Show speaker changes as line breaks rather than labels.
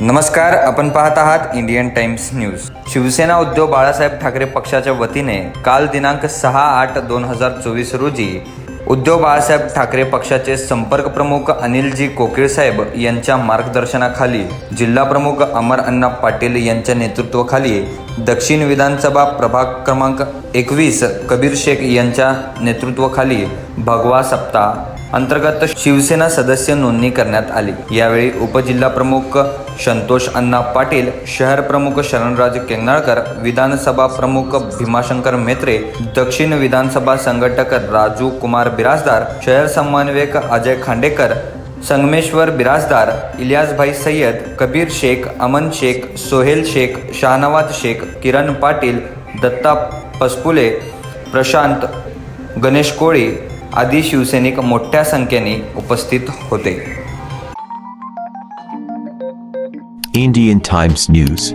नमस्कार आपण पाहत आहात Indian times news Shiv Sena Uddhav Balasaheb Thackeray पक्षाच्या वतीने काल दिनांक सहा आठ दोन हजार चोवीस रोजी उद्धव बाळासाहेब ठाकरे पक्षाचे संपर्क प्रमुख अनिलजी कोकिळसाहेब यांच्या मार्गदर्शनाखाली जिल्हा प्रमुख अमर अण्णा पाटील यांच्या नेतृत्वाखाली दक्षिण विधानसभा प्रभाग क्रमांक एकवीस कबीर शेख यांच्या नेतृत्वाखाली भगवा सप्ताह अंतर्गत शिवसेना सदस्य नोंदणी करण्यात आली. यावेळी उपजिल्हा प्रमुख संतोष अण्णा पाटील शहर प्रमुख शरणराज केंगनाळकर विधानसभा प्रमुख भीमाशंकर मेत्रे दक्षिण विधानसभा संघटक राजू कुमार बिराजदार शहर समन्वयक अजय खांडेकर संगमेश्वर बिराजदार इलियासभाई सय्यद कबीर शेख अमन शेख सोहेल शेख शाहनवाज शेख किरण पाटील दत्ता पसपुले प्रशांत गणेश कोळी आदी शिवसैनिक मोठ्या संख्येने उपस्थित होते.
Indian times news